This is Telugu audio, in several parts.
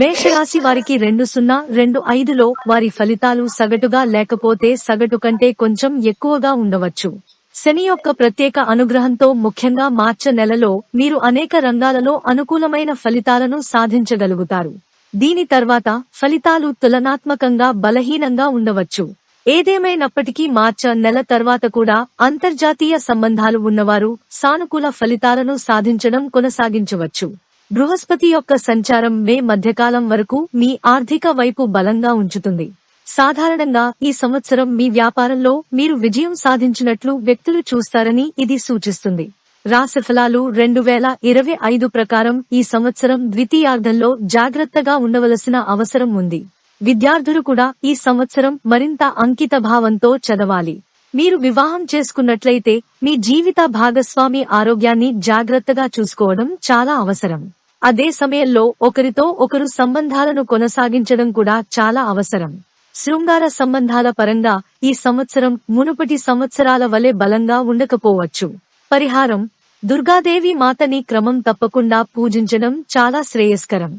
మేషరాశి వారికి రెండు సున్నా రెండు ఐదులో వారి ఫలితాలు సగటుగా లేకపోతే సగటు కంటే కొంచెం ఎక్కువగా ఉండవచ్చు. శని యొక్క ప్రత్యేక అనుగ్రహంతో ముఖ్యంగా మార్చ నెలలో మీరు అనేక రంగాలలో అనుకూలమైన ఫలితాలను సాధించగలుగుతారు. దీని తర్వాత ఫలితాలు తులనాత్మకంగా బలహీనంగా ఉండవచ్చు. ఏదేమైనప్పటికీ మార్చ నెల తర్వాత కూడా అంతర్జాతీయ సంబంధాలు ఉన్నవారు సానుకూల ఫలితాలను సాధించడం కొనసాగించవచ్చు. బృహస్పతి యొక్క సంచారం మే మధ్యకాలం వరకు మీ ఆర్థిక వైపు బలంగా ఉంచుతుంది. సాధారణంగా ఈ సంవత్సరం మీ వ్యాపారంలో మీరు విజయం సాధించినట్లు వ్యక్తులు చూస్తారని ఇది సూచిస్తుంది. రాశిఫలాలు రెండు వేల ఇరవై ఐదు ప్రకారం ఈ సంవత్సరం ద్వితీయార్థంలో జాగ్రత్తగా ఉండవలసిన అవసరం ఉంది. విద్యార్థులు కూడా ఈ సంవత్సరం మరింత అంకిత భావంతో చదవాలి. మీరు వివాహం చేసుకున్నట్లయితే మీ జీవిత భాగస్వామి ఆరోగ్యాన్ని జాగ్రత్తగా చూసుకోవడం చాలా అవసరం. అదే సమయంలో ఒకరితో ఒకరు సంబంధాలను కొనసాగించడం కూడా చాలా అవసరం. శృంగార సంబంధాల పరంగా ఈ సంవత్సరం మునుపటి సంవత్సరాల వలె బలంగా ఉండకపోవచ్చు. పరిహారం దుర్గాదేవి మాతని క్రమం తప్పకుండా పూజించడం చాలా శ్రేయస్కరం.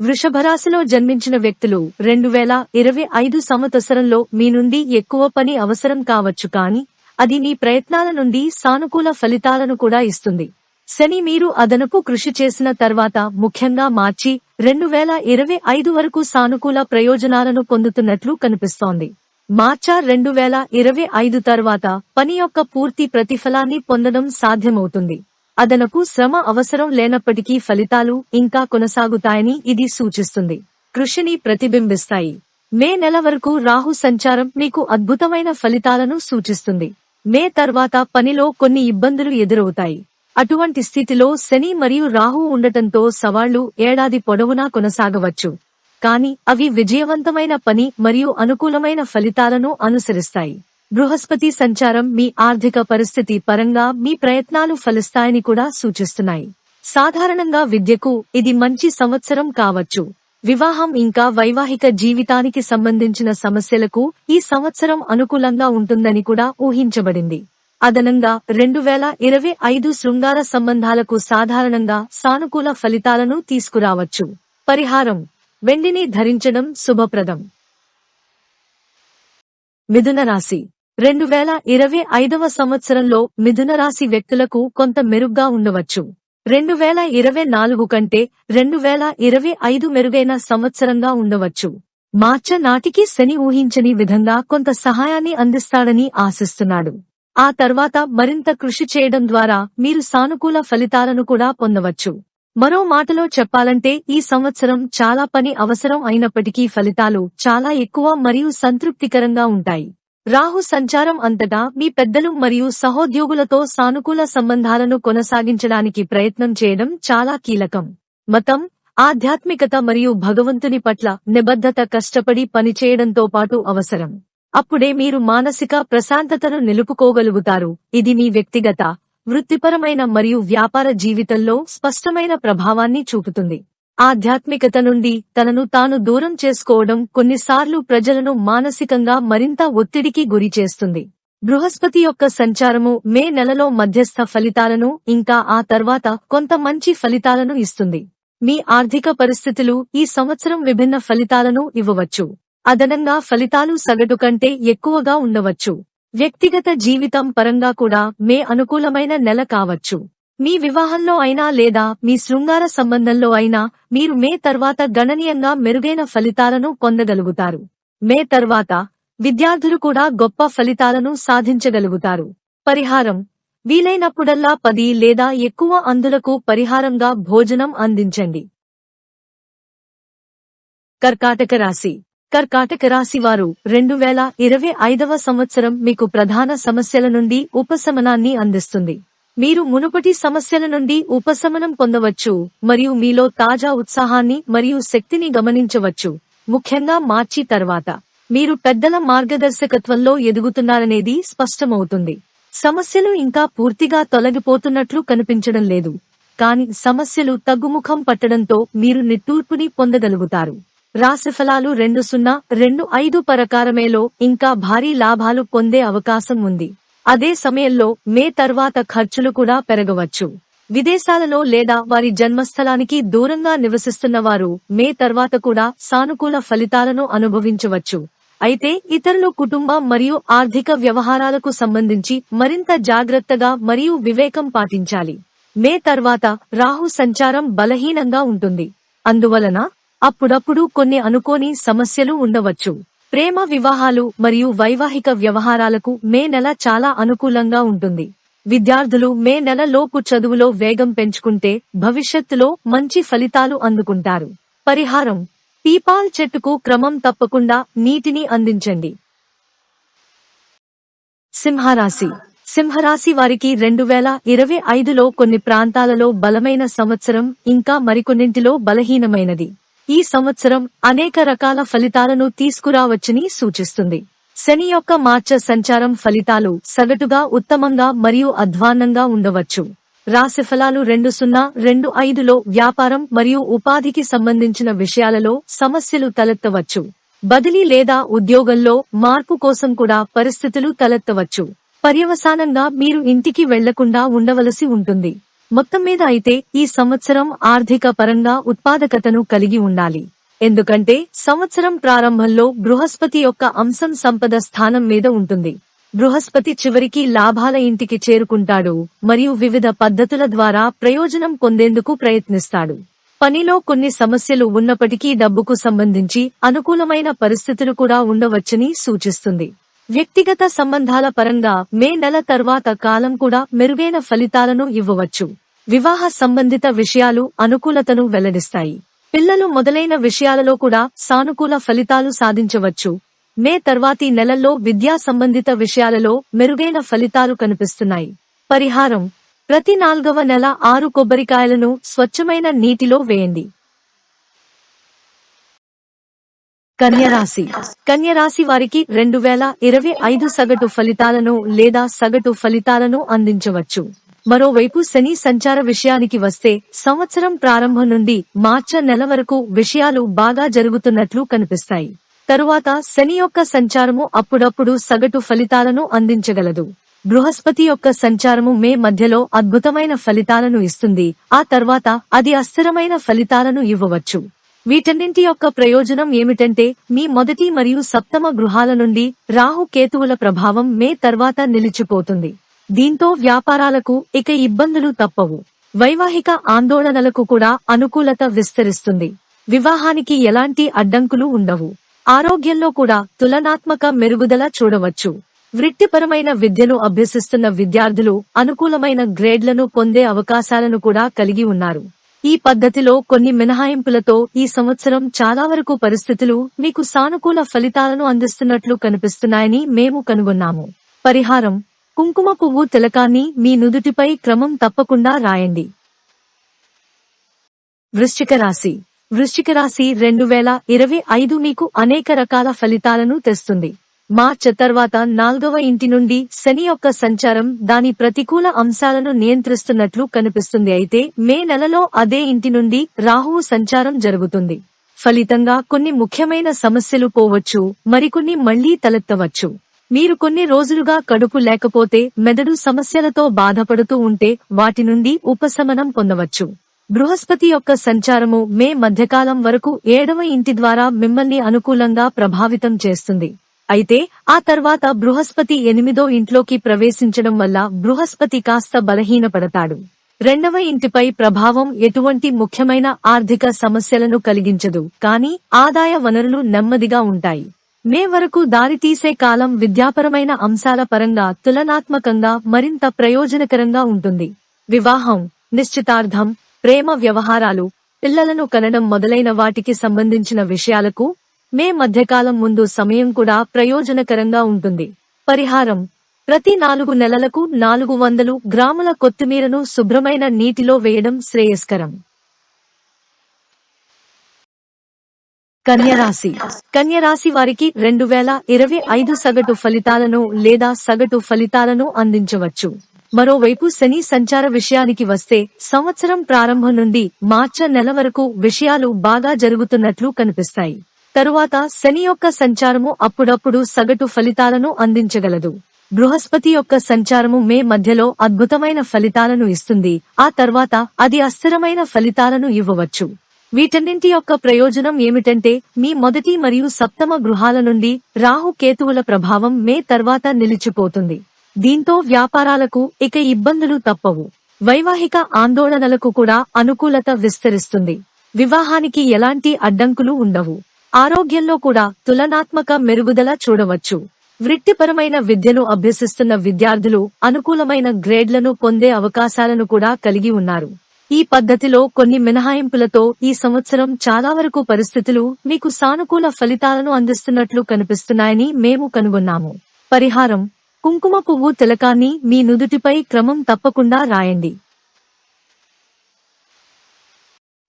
వృషభరాశిలో జన్మించిన వ్యక్తులు రెండు వేల ఇరవై ఐదు సంవత్సరంలో మీ నుండి ఎక్కువ పని అవసరం కావచ్చు కానీ అది మీ ప్రయత్నాల నుండి సానుకూల ఫలితాలను కూడా ఇస్తుంది. శని మీరు అదనపు కృషి చేసిన తర్వాత ముఖ్యంగా మార్చి రెండు వేల ఇరవై ఐదు వరకు సానుకూల ప్రయోజనాలను పొందుతున్నట్లు కనిపిస్తోంది. మార్చా రెండు వేల ఇరవై ఐదు తర్వాత పని యొక్క పూర్తి ప్రతిఫలాన్ని పొందడం సాధ్యమవుతుంది. అదనపు శ్రమ అవసరం లేనప్పటికీ ఫలితాలు ఇంకా కొనసాగుతాయని ఇది సూచిస్తుంది. కృషిని ప్రతిబింబిస్తాయి. మే నెల వరకు రాహు సంచారం మీకు అద్భుతమైన ఫలితాలను సూచిస్తుంది. మే తర్వాత పనిలో కొన్ని ఇబ్బందులు ఎదురవుతాయి. అటువంటి స్థితిలో శని మరియు రాహు ఉండటంతో సవాళ్ళు ఏడాది పొడవునా కొనసాగవచ్చు. కాని అవి విజయవంతమైన పని మరియు అనుకూలమైన ఫలితాలను అనుసరిస్తాయి. బృహస్పతి సంచారం మీ ఆర్థిక పరిస్థితి పరంగా మీ ప్రయత్నాలు ఫలిస్తాయని కూడా సూచిస్తున్నాయి. సాధారణంగా విద్యకు ఇది మంచి సంవత్సరం కావచ్చు. వివాహం ఇంకా వైవాహిక జీవితానికి సంబంధించిన సమస్యలకు ఈ సంవత్సరం అనుకూలంగా ఉంటుందని కూడా ఊహించబడింది. అదనంగా రెండు వేల ఇరవై ఐదు శృంగార సంబంధాలకు సాధారణంగా సానుకూల ఫలితాలను తీసుకురావచ్చు. పరిహారం. వెండిని ధరించడం శుభప్రదం. మిథున రాశి. రెండు వేల ఇరవై ఐదవ సంవత్సరంలో మిథున రాశి వ్యక్తులకు కొంత మెరుగ్గా ఉండవచ్చు. రెండు వేల ఇరవై నాలుగు కంటే రెండు వేల ఇరవై ఐదు మెరుగైన సంవత్సరంగా ఉండవచ్చు. మార్చ నాటికి శని ఊహించని విధంగా కొంత సహాయాన్ని అందిస్తాడని ఆశిస్తున్నాడు. ఆ తర్వాత మరింత కృషి చేయడం ద్వారా మీరు సానుకూల ఫలితాలను కూడా పొందవచ్చు. మరో మాటలో చెప్పాలంటే ఈ సంవత్సరం చాలా పని అవసరం అయినప్పటికీ ఫలితాలు చాలా ఎక్కువ మరియు సంతృప్తికరంగా ఉంటాయి. రాహు సంచారం అంతటా మీ పెద్దలు మరియు సహోద్యోగులతో సానుకూల సంబంధాలను కొనసాగించడానికి ప్రయత్నం చేయడం చాలా కీలకం. మతం ఆధ్యాత్మికత మరియు భగవంతుని పట్ల నిబద్ధత కష్టపడి పనిచేయడంతో పాటు అవసరం. అప్పుడే మీరు మానసిక ప్రశాంతతను నిలుపుకోగలుగుతారు. ఇది మీ వ్యక్తిగత వృత్తిపరమైన మరియు వ్యాపార జీవితంలో స్పష్టమైన ప్రభావాన్ని చూపుతుంది. ఆధ్యాత్మికత నుండి తనను తాను దూరం చేసుకోవడం కొన్నిసార్లు ప్రజలను మానసికంగా మరింత ఒత్తిడికి గురి చేస్తుంది. బృహస్పతి యొక్క సంచారము మే నెలలో మధ్యస్థ ఫలితాలను ఇంకా ఆ తర్వాత కొంత మంచి ఫలితాలను ఇస్తుంది. మీ ఆర్థిక పరిస్థితులు ఈ సంవత్సరం విభిన్న ఫలితాలను ఇవ్వవచ్చు. అదనంగా ఫలితాలు సగటు కంటే ఎక్కువగా ఉండవచ్చు. వ్యక్తిగత జీవితం పరంగా కూడా మే అనుకూలమైన నెల కావచ్చు. మీ వివాహంలో అయినా లేదా మీ శృంగార సంబంధంలో అయినా మీరు మే తర్వాత గణనీయంగా మెరుగైన ఫలితాలను పొందగలుగుతారు. మే తర్వాత విద్యార్థులు కూడా గొప్ప ఫలితాలను సాధించగలుగుతారు. పరిహారం. వీలైనప్పుడల్లా పది లేదా ఎక్కువ అందులకు పరిహారంగా భోజనం అందించండి. కర్కాటక రాశి. కర్కాటక రాశి వారు రెండు వేల ఇరవై ఐదవ సంవత్సరం మీకు ప్రధాన సమస్యల నుండి ఉపశమనాన్ని అందిస్తుంది. మీరు మునుపటి సమస్యల నుండి ఉపశమనం పొందవచ్చు మరియు మీలో తాజా ఉత్సాహాన్ని మరియు శక్తిని గమనించవచ్చు. ముఖ్యంగా మార్చి తర్వాత. మీరు పెద్దల మార్గదర్శకత్వంలో ఎదుగుతున్నారనేది స్పష్టమవుతుంది. సమస్యలు ఇంకా పూర్తిగా తొలగిపోతున్నట్లు కనిపించడం లేదు. కాని సమస్యలు తగ్గుముఖం పట్టడంతో మీరు నిట్టూర్పుని పొందగలుగుతారు. రాశిఫలాలు రెండు సున్నా రెండు ఐదు పరకారమేలో ఇంకా భారీ లాభాలు పొందే అవకాశం ఉంది. అదే సమయంలో మే తర్వాత ఖర్చులు కూడా పెరగవచ్చు. విదేశాలలో లేదా వారి జన్మస్థలానికి దూరంగా నివసిస్తున్న వారు మే తర్వాత కూడా సానుకూల ఫలితాలను అనుభవించవచ్చు. అయితే ఇతరులు కుటుంబ మరియు ఆర్థిక వ్యవహారాలకు సంబంధించి మరింత జాగ్రత్తగా మరియు వివేకం పాటించాలి. మే తర్వాత రాహు సంచారం బలహీనంగా ఉంటుంది. అందువలన అప్పుడప్పుడు కొన్ని అనుకోని సమస్యలు ఉండవచ్చు. ప్రేమ వివాహాలు మరియు వైవాహిక వ్యవహారాలకు మే నెల చాలా అనుకూలంగా ఉంటుంది. విద్యార్థులు మే నెల లోపు చదువులో వేగం పెంచుకుంటే భవిష్యత్తులో మంచి ఫలితాలు అందుకుంటారు. పరిహారం. పీపాల్ చెట్టుకు క్రమం తప్పకుండా నీటిని అందించండి. సింహరాశి. సింహరాశి వారికి రెండు వేల ఇరవై ఐదులో కొన్ని ప్రాంతాలలో బలమైన సంవత్సరం ఇంకా మరికొన్నింటిలో బలహీనమైనది. ఈ సంవత్సరం అనేక రకాల ఫలితాలను తీసుకురావచ్చని సూచిస్తుంది. శని యొక్క మార్చ సంచారం ఫలితాలు సగటుగా ఉత్తమంగా మరియు అధ్వాన్నంగా ఉండవచ్చు. రాశిఫలాలు రెండు సున్నా రెండు ఐదులో వ్యాపారం మరియు ఉపాధికి సంబంధించిన విషయాలలో సమస్యలు తలెత్తవచ్చు. బదిలీ లేదా ఉద్యోగంలో మార్పు కోసం కూడా పరిస్థితులు తలెత్తవచ్చు. పర్యవసానంగా మీరు ఇంటికి వెళ్ళకుండా ఉండవలసి ఉంటుంది. మొత్తం మీద అయితే ఈ సంవత్సరం ఆర్థిక పరంగా ఉత్పాదకతను కలిగి ఉండాలి. ఎందుకంటే సంవత్సరం ప్రారంభంలో బృహస్పతి యొక్క అంశం సంపద స్థానం మీద ఉంటుంది. బృహస్పతి చివరికి లాభాల ఇంటికి చేరుకుంటాడు మరియు వివిధ పద్ధతుల ద్వారా ప్రయోజనం పొందేందుకు ప్రయత్నిస్తాడు. పనిలో కొన్ని సమస్యలు ఉన్నప్పటికీ డబ్బుకు సంబంధించి అనుకూలమైన పరిస్థితులు కూడా ఉండవచ్చని సూచిస్తుంది. వ్యక్తిగత సంబంధాల పరంగా మే నెల తర్వాత కాలం కూడా మెరుగైన ఫలితాలను ఇవ్వవచ్చు. వివాహ సంబంధిత విషయాలు అనుకూలతను వెల్లడిస్తాయి. పిల్లలు మొదలైన విషయాలలో కూడా సానుకూల ఫలితాలు సాధించవచ్చు. మే తర్వాతి నెలల్లో విద్యా సంబంధిత విషయాలలో మెరుగైన ఫలితాలు కనిపిస్తున్నాయి. పరిహారం. ప్రతి నాల్గవ నెల ఆరు కొబ్బరికాయలను స్వచ్ఛమైన నీటిలో వేయండి. కన్యరాశి. కన్యరాశి వారికి రెండు వేల ఇరవై ఐదు సగటు ఫలితాలను లేదా సగటు ఫలితాలను అందించవచ్చు. మరోవైపు శని సంచార విషయానికి వస్తే సంవత్సరం ప్రారంభం నుండి మార్చ నెల వరకు విషయాలు బాగా జరుగుతున్నట్లు కనిపిస్తాయి. తరువాత శని యొక్క సంచారము అప్పుడప్పుడు సగటు ఫలితాలను అందించగలదు. బృహస్పతి యొక్క సంచారము మే మధ్యలో అద్భుతమైన ఫలితాలను ఇస్తుంది. ఆ తర్వాత అది అస్థిరమైన ఫలితాలను ఇవ్వవచ్చు. వీటన్నింటి యొక్క ప్రయోజనం ఏమిటంటే మీ మొదటి మరియు సప్తమ గృహాల నుండి రాహు కేతువుల ప్రభావం మే తర్వాత నిలిచిపోతుంది. దీంతో వ్యాపారాలకు ఇక ఇబ్బందులు తప్పవు. వైవాహిక ఆందోళనలకు కూడా అనుకూలత విస్తరిస్తుంది. వివాహానికి ఎలాంటి అడ్డంకులు ఉండవు. ఆరోగ్యంలో కూడా తులనాత్మక మెరుగుదల చూడవచ్చు. వృత్తిపరమైన విద్యను అభ్యసిస్తున్న విద్యార్థులు అనుకూలమైన గ్రేడ్లను పొందే అవకాశాలను కూడా కలిగి ఉన్నారు. ఈ పద్ధతిలో కొన్ని మినహాయింపులతో ఈ సంవత్సరం చాలా వరకు పరిస్థితులు మీకు సానుకూల ఫలితాలను అందిస్తున్నట్లు కనిపిస్తున్నాయని మేము కనుగొన్నాము. పరిహారం కుంకుమ పువ్వు తిలకాన్ని మీ నుదుటిపై క్రమం తప్పకుండా రాయండి. వృశ్చిక రాశి. వృశ్చిక రాశి రెండు వేల ఇరవై ఐదు మీకు అనేక రకాల ఫలితాలను తెస్తుంది. మార్చ్ తర్వాత నాల్గవ ఇంటి నుండి శని యొక్క సంచారం దాని ప్రతికూల అంశాలను నియంత్రిస్తున్నట్లు కనిపిస్తుంది. అయితే మే నెలలో అదే ఇంటి నుండి రాహువు సంచారం జరుగుతుంది. ఫలితంగా కొన్ని ముఖ్యమైన సమస్యలు పోవచ్చు. మరికొన్ని మళ్ళీ తలెత్తవచ్చు. మీరు కొన్ని రోజులుగా కడుపు లేకపోతే మెదడు సమస్యలతో బాధపడుతూ ఉంటే వాటి నుండి ఉపశమనం పొందవచ్చు. బృహస్పతి యొక్క సంచారము మే మధ్యకాలం వరకు ఏడవ ఇంటి ద్వారా మిమ్మల్ని అనుకూలంగా ప్రభావితం చేస్తుంది. అయితే ఆ తర్వాత బృహస్పతి ఎనిమిదో ఇంట్లోకి ప్రవేశించడం వల్ల బృహస్పతి కాస్త బలహీనపడతాడు. రెండవ ఇంటిపై ప్రభావం ఎటువంటి ముఖ్యమైన ఆర్థిక సమస్యలను కలిగించదు కానీ ఆదాయ వనరులు నెమ్మదిగా ఉంటాయి. మే వరకు దారితీసే కాలం విద్యాపరమైన అంశాల పరంగా తులనాత్మకంగా మరింత ప్రయోజనకరంగా ఉంటుంది. వివాహం నిశ్చితార్థం ప్రేమ వ్యవహారాలు పిల్లలను కనడం మొదలైన వాటికి సంబంధించిన విషయాలకు మే మధ్యకాలం ముందు సమయం కూడా ప్రయోజనకరంగా ఉంటుంది. పరిహారం ప్రతి నాలుగు నెలలకు నాలుగు వందలు గ్రాముల కొత్తిమీరను శుభ్రమైన నీటిలో వేయడం శ్రేయస్కరం. కన్యరాశి. కన్యరాశి వారికి రెండు వేల ఇరవై ఐదు సగటు ఫలితాలను లేదా సగటు ఫలితాలను అందించవచ్చు. మరోవైపు శని సంచార విషయానికి వస్తే సంవత్సరం ప్రారంభం నుండి మార్చ నెల వరకు విషయాలు బాగా జరుగుతున్నట్లు కనిపిస్తాయి. తరువాత శని యొక్క సంచారము అప్పుడప్పుడు సగటు ఫలితాలను అందించగలదు. బృహస్పతి యొక్క సంచారము మే మధ్యలో అద్భుతమైన ఫలితాలను ఇస్తుంది. ఆ తర్వాత అది అస్థిరమైన ఫలితాలను ఇవ్వవచ్చు. వీటన్నింటి యొక్క ప్రయోజనం ఏమిటంటే మీ మొదటి మరియు సప్తమ గృహాల నుండి రాహు కేతువుల ప్రభావం మే తర్వాత నిలిచిపోతుంది. దీంతో వ్యాపారాలకు ఇక ఇబ్బందులు తప్పవు. వైవాహిక ఆందోళనలకు కూడా అనుకూలత విస్తరిస్తుంది. వివాహానికి ఎలాంటి అడ్డంకులు ఉండవు. ఆరోగ్యంలో కూడా తులనాత్మక మెరుగుదల చూడవచ్చు. వృత్తిపరమైన విద్యను అభ్యసిస్తున్న విద్యార్థులు అనుకూలమైన గ్రేడ్లను పొందే అవకాశాలను కూడా కలిగి ఉన్నారు. ఈ పద్ధతిలో కొన్ని మినహాయింపులతో ఈ సంవత్సరం చాలా వరకు పరిస్థితులు మీకు సానుకూల ఫలితాలను అందిస్తున్నట్లు కనిపిస్తున్నాయని మేము కనుగొన్నాము. పరిహారం కుంకుమ పువ్వు తిలకాన్ని మీ నుదుటిపై క్రమం తప్పకుండా రాయండి.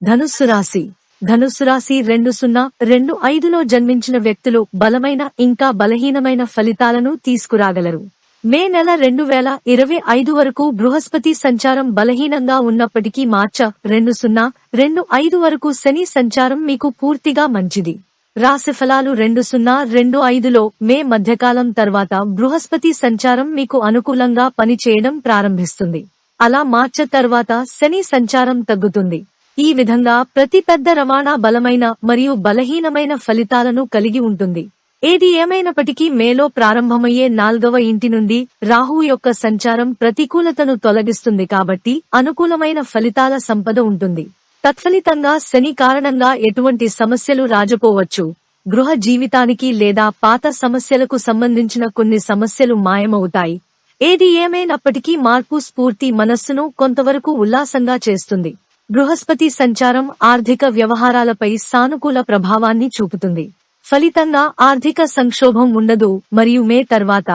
ధనుస్సు రాశి ధనుస్సు రాశి రెండు సున్నా రెండు ఐదులో జన్మించిన వ్యక్తులు బలమైన ఇంకా బలహీనమైన ఫలితాలను తీసుకురాగలరు. మే నెల రెండు వేల ఇరవై ఐదు వరకు బృహస్పతి సంచారం బలహీనంగా ఉన్నప్పటికీ మార్చ రెండు సున్నా రెండు ఐదు వరకు శని సంచారం మీకు పూర్తిగా మంచిది. రాశిఫలాలు రెండు సున్నా రెండు ఐదులో మే మధ్యకాలం తర్వాత బృహస్పతి సంచారం మీకు అనుకూలంగా పనిచేయడం ప్రారంభిస్తుంది. అలా మార్చ తర్వాత శని సంచారం తగ్గుతుంది. ఈ విధంగా ప్రతి పెద్ద రవాణా బలమైన మరియు బలహీనమైన ఫలితాలను కలిగి ఉంటుంది. ఏది ఏమైనప్పటికీ మేలో ప్రారంభమయ్యే నాల్గవ ఇంటి నుండి రాహు యొక్క సంచారం ప్రతికూలతను తొలగిస్తుంది కాబట్టి అనుకూలమైన ఫలితాల సంపద ఉంటుంది. తత్ఫలితంగా శని కారణంగా ఎటువంటి సమస్యలు రాజపోవచ్చు. గృహ జీవితానికి లేదా పాత సమస్యలకు సంబంధించిన కొన్ని సమస్యలు మాయమవుతాయి. ఏది ఏమైనప్పటికీ మార్పు స్ఫూర్తి మనస్సును కొంతవరకు ఉల్లాసంగా చేస్తుంది. బృహస్పతి సంచారం ఆర్థిక వ్యవహారాలపై సానుకూల ప్రభావాన్ని చూపుతుంది. ఫలితంగా ఆర్థిక సంక్షోభం ఉండదు మరియు మే తర్వాత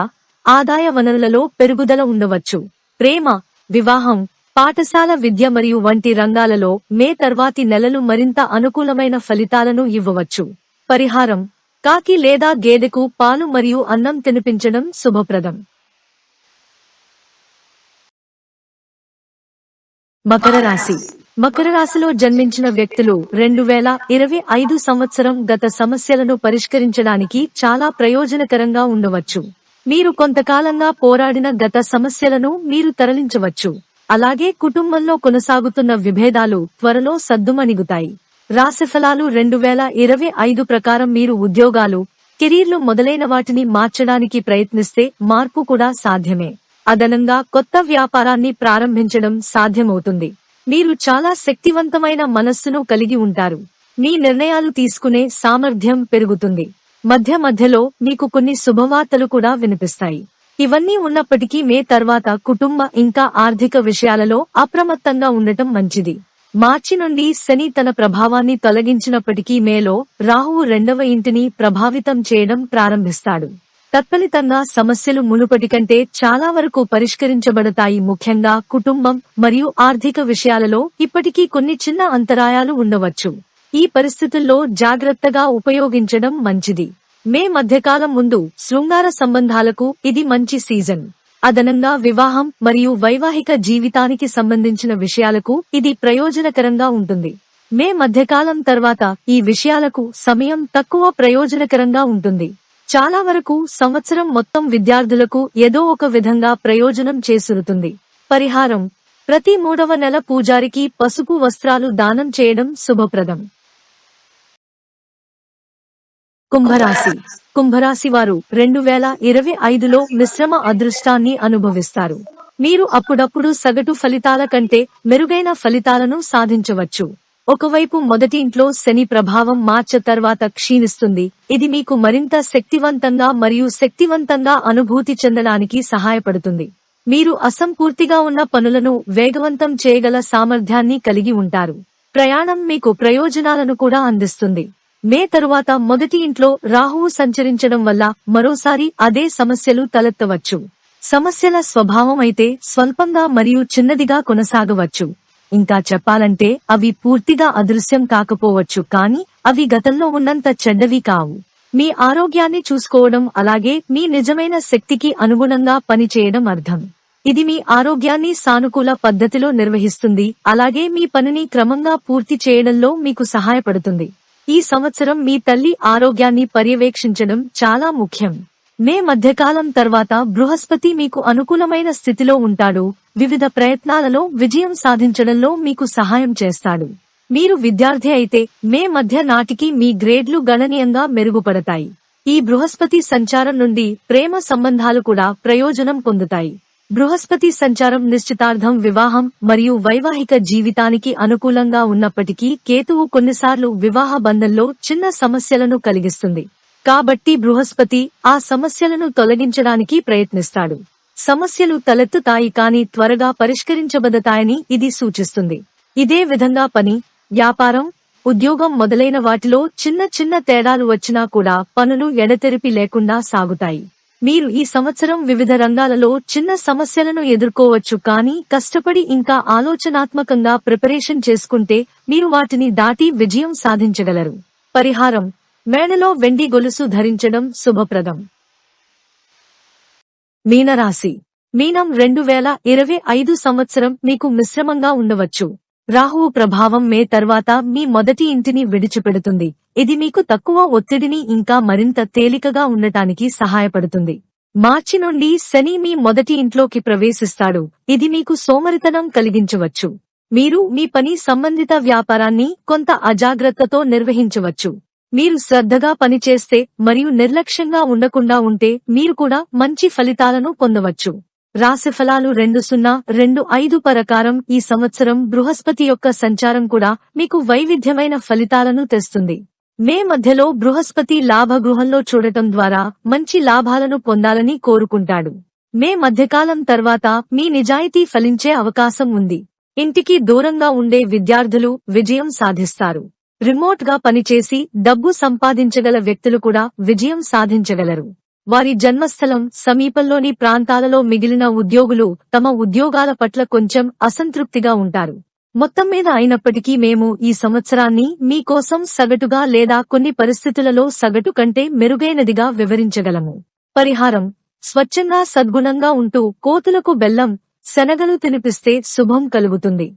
ఆదాయ వనరులలో పెరుగుదల ఉండవచ్చు. ప్రేమ వివాహం పాఠశాల విద్య మరియు వంటి రంగాలలో మే తర్వాతి నెలలు మరింత అనుకూలమైన ఫలితాలను ఇవ్వవచ్చు. పరిహారం కాకి లేదా గేదెకు పాలు మరియు అన్నం తినిపించడం శుభప్రదం. మకర రాశి మకర రాశిలో జన్మించిన వ్యక్తులు రెండు వేల ఇరవై ఐదు సంవత్సరం గత సమస్యలను పరిష్కరించడానికి చాలా ప్రయోజనకరంగా ఉండవచ్చు. మీరు కొంతకాలంగా పోరాడిన గత సమస్యలను మీరు తరలించవచ్చు. అలాగే కుటుంబంలో కొనసాగుతున్న విభేదాలు త్వరలో సద్దుమణిగుతాయి. రాశిఫలాలు రెండు వేల ఇరవై ఐదు ప్రకారం మీరు ఉద్యోగాలు కెరీర్లు మొదలైన వాటిని మార్చడానికి ప్రయత్నిస్తే మార్పు కూడా సాధ్యమే. అదనంగా కొత్త వ్యాపారాన్ని ప్రారంభించడం సాధ్యమవుతుంది. మీరు చాలా శక్తివంతమైన మనస్సును కలిగి ఉంటారు. మీ నిర్ణయాలు తీసుకునే సామర్థ్యం పెరుగుతుంది. మధ్య మధ్యలో మీకు కొన్ని శుభవార్తలు కూడా వినిపిస్తాయి. ఇవన్నీ ఉన్నప్పటికీ మే తర్వాత కుటుంబ ఇంకా ఆర్థిక విషయాలలో అప్రమత్తంగా ఉండటం మంచిది. మార్చి నుండి శని తన ప్రభావాన్ని తొలగించినప్పటికీ మేలో రాహువు రెండవ ఇంటిని ప్రభావితం చేయడం ప్రారంభిస్తాడు. తత్ఫలితంగా సమస్యలు మునుపటి కంటే చాలా వరకు పరిష్కరించబడతాయి. ముఖ్యంగా కుటుంబం మరియు ఆర్థిక విషయాలలో ఇప్పటికీ కొన్ని చిన్న అంతరాయాలు ఉండవచ్చు. ఈ పరిస్థితుల్లో జాగ్రత్తగా ఉపయోగించడం మంచిది. మే మధ్యకాలం ముందు శృంగార సంబంధాలకు ఇది మంచి సీజన్. అదనంగా వివాహం మరియు వైవాహిక జీవితానికి సంబంధించిన విషయాలకు ఇది ప్రయోజనకరంగా ఉంటుంది. మే మధ్యకాలం తర్వాత ఈ విషయాలకు సమయం తక్కువ ప్రయోజనకరంగా ఉంటుంది. చాలా వరకు సంవత్సరం మొత్తం విద్యార్థులకు ఏదో ఒక విధంగా ప్రయోజనం చేసురుతుంది. పరిహారం. ప్రతి మూడవ నెల పూజారికి పసుపు వస్త్రాలు దానం చేయడం శుభప్రదం. కుంభరాశి. కుంభరాశి వారు రెండు వేల ఇరవై ఐదులో మిశ్రమ అదృష్టాన్ని అనుభవిస్తారు. మీరు అప్పుడప్పుడు సగటు ఫలితాల కంటే మెరుగైన ఫలితాలను సాధించవచ్చు. ఒకవైపు మొదటి ఇంట్లో శని ప్రభావం మార్చ తర్వాత క్షీణిస్తుంది. ఇది మీకు మరింత శక్తివంతంగా మరియు శక్తివంతంగా అనుభూతి చెందడానికి సహాయపడుతుంది. మీరు అసంపూర్తిగా ఉన్న పనులను వేగవంతం చేయగల సామర్థ్యాన్ని కలిగి ఉంటారు. ప్రయాణం మీకు ప్రయోజనాలను కూడా అందిస్తుంది. మే తరువాత మొదటి ఇంట్లో రాహువు సంచరించడం వల్ల మరోసారి అదే సమస్యలు తలెత్తవచ్చు. సమస్యల స్వభావం అయితే స్వల్పంగా మరియు చిన్నదిగా కొనసాగవచ్చు. ఇంకా చెప్పాలంటే అవి పూర్తిగా అదృశ్యం కాకపోవచ్చు కానీ అవి గతంలో ఉన్నంత చెడ్డవి కావు. మీ ఆరోగ్యాన్ని చూసుకోవడం అలాగే మీ నిజమైన శక్తికి అనుగుణంగా పనిచేయడం అర్థం. ఇది మీ ఆరోగ్యాన్ని సానుకూల పద్ధతిలో నిర్వహిస్తుంది అలాగే మీ పనిని క్రమంగా పూర్తి చేయడంలో మీకు సహాయపడుతుంది. ఈ సంవత్సరం మీ తల్లి ఆరోగ్యాన్ని పర్యవేక్షించడం చాలా ముఖ్యం. మే మధ్యకాలం తర్వాత బృహస్పతి మీకు అనుకూలమైన స్థితిలో ఉంటాడు. వివిధ ప్రయత్నాలలో విజయం సాధించడంలో మీకు సహాయం చేస్తాడు. మీరు విద్యార్థి అయితే మే మధ్య నాటికి మీ గ్రేడ్లు గణనీయంగా మెరుగుపడతాయి. ఈ బృహస్పతి సంచారం నుండి ప్రేమ సంబంధాలు కూడా ప్రయోజనం పొందుతాయి. బృహస్పతి సంచారం నిశ్చితార్థం వివాహం మరియు వైవాహిక జీవితానికి అనుకూలంగా ఉన్నప్పటికీ కేతువు కొన్నిసార్లు వివాహ బంధంలో చిన్న సమస్యలను కలిగిస్తుంది. కాబట్టి బృహస్పతి ఆ సమస్యలను తొలగించడానికి ప్రయత్నిస్తాడు. సమస్యలు తలెత్తుతాయి కాని త్వరగా పరిష్కరించబడతాయని ఇది సూచిస్తుంది. ఇదే విధంగా పని వ్యాపారం ఉద్యోగం మొదలైన వాటిలో చిన్న చిన్న తేడాలు వచ్చినా కూడా పనులు ఎడతెరిపి లేకుండా సాగుతాయి. మీరు ఈ సంవత్సరం వివిధ రంగాలలో చిన్న సమస్యలను ఎదుర్కోవచ్చు కానీ కష్టపడి ఇంకా ఆలోచనాత్మకంగా ప్రిపరేషన్ చేసుకుంటే మీరు వాటిని దాటి విజయం సాధించగలరు. పరిహారం మేడలో వెండి గొలుసు ధరించడం శుభప్రదం. మీనరాశి. మీనం రెండు వేల ఇరవై ఐదు సంవత్సరం మీకు మిశ్రమంగా ఉండవచ్చు. రాహువు ప్రభావం మే తర్వాత మీ మొదటి ఇంటిని విడిచిపెడుతుంది. ఇది మీకు తక్కువ ఒత్తిడిని ఇంకా మరింత తేలికగా ఉండటానికి సహాయపడుతుంది. మార్చి నుండి శని మీ మొదటి ఇంట్లోకి ప్రవేశిస్తాడు. ఇది మీకు సోమరితనం కలిగించవచ్చు. మీరు మీ పని సంబంధిత వ్యాపారాన్ని కొంత అజాగ్రత్తతో నిర్వహించవచ్చు. మీరు శ్రద్ధగా పనిచేస్తే మరియు నిర్లక్ష్యంగా ఉండకుండా ఉంటే మీరు కూడా మంచి ఫలితాలను పొందవచ్చు. రాశి ఫలాలు రెండు సున్నా రెండు ఐదు ప్రకారం ఈ సంవత్సరం బృహస్పతి యొక్క సంచారం కూడా మీకు వైవిధ్యమైన ఫలితాలను తెస్తుంది. మే మధ్యలో బృహస్పతి లాభగృహంలో చూడటం ద్వారా మంచి లాభాలను పొందాలని కోరుకుంటాడు. మే మధ్యకాలం తర్వాత మీ నిజాయితీ ఫలించే అవకాశం ఉంది. ఇంటికి దూరంగా ఉండే విద్యార్థులు విజయం సాధిస్తారు. రిమోట్గా పనిచేసి డబ్బు సంపాదించగల వ్యక్తులు కూడా విజయం సాధించగలరు. వారి జన్మస్థలం సమీపంలోని ప్రాంతాలలో మిగిలిన ఉద్యోగులు తమ ఉద్యోగాల పట్ల కొంచెం అసంతృప్తిగా ఉంటారు. మొత్తం మీద అయినప్పటికీ మేము ఈ సంవత్సరాన్ని మీకోసం సగటుగా లేదా కొన్ని పరిస్థితులలో సగటు కంటే మెరుగైనదిగా వివరించగలము. పరిహారం. స్వచ్ఛంగా సద్గుణంగా ఉంటూ కోతులకు బెల్లం శనగలు తినిపిస్తే శుభం కలుగుతుంది.